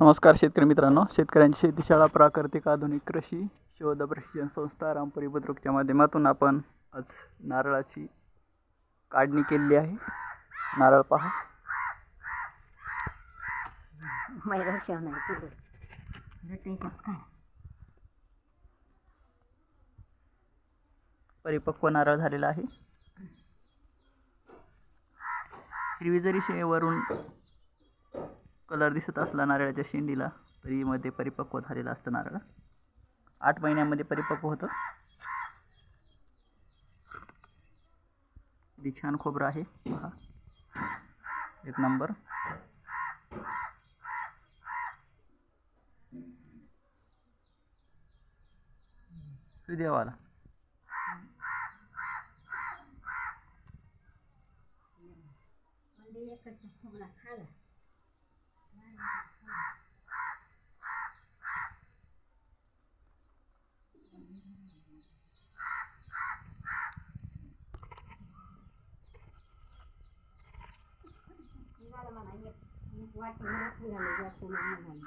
नमस्कार शेतकरी मित्रांनो. शेतकऱ्यांची शेतीशाळा प्राकृतिक आधुनिक कृषी शोध प्रशिक्षण संस्था रामपुरी बुद्रुकच्या माध्यमातून आपण आज नारळाची काढणी केलेली आहे. नारळ पहा. परिपक्व नारळ झालेला आहे. हिरवी जरी शे वरून कलर दिसत असला नारळाच्या शेंडीला तरी मध्ये परिपक्व झालेला असतं नारळ. आठ महिन्यामध्ये परिपक्व होतं. किती छान खोबरं आहे. पहा. एक नंबर. देवाला म्हणजे खोबरा खाला Ini ada mana ini? Buat teman, buat teman.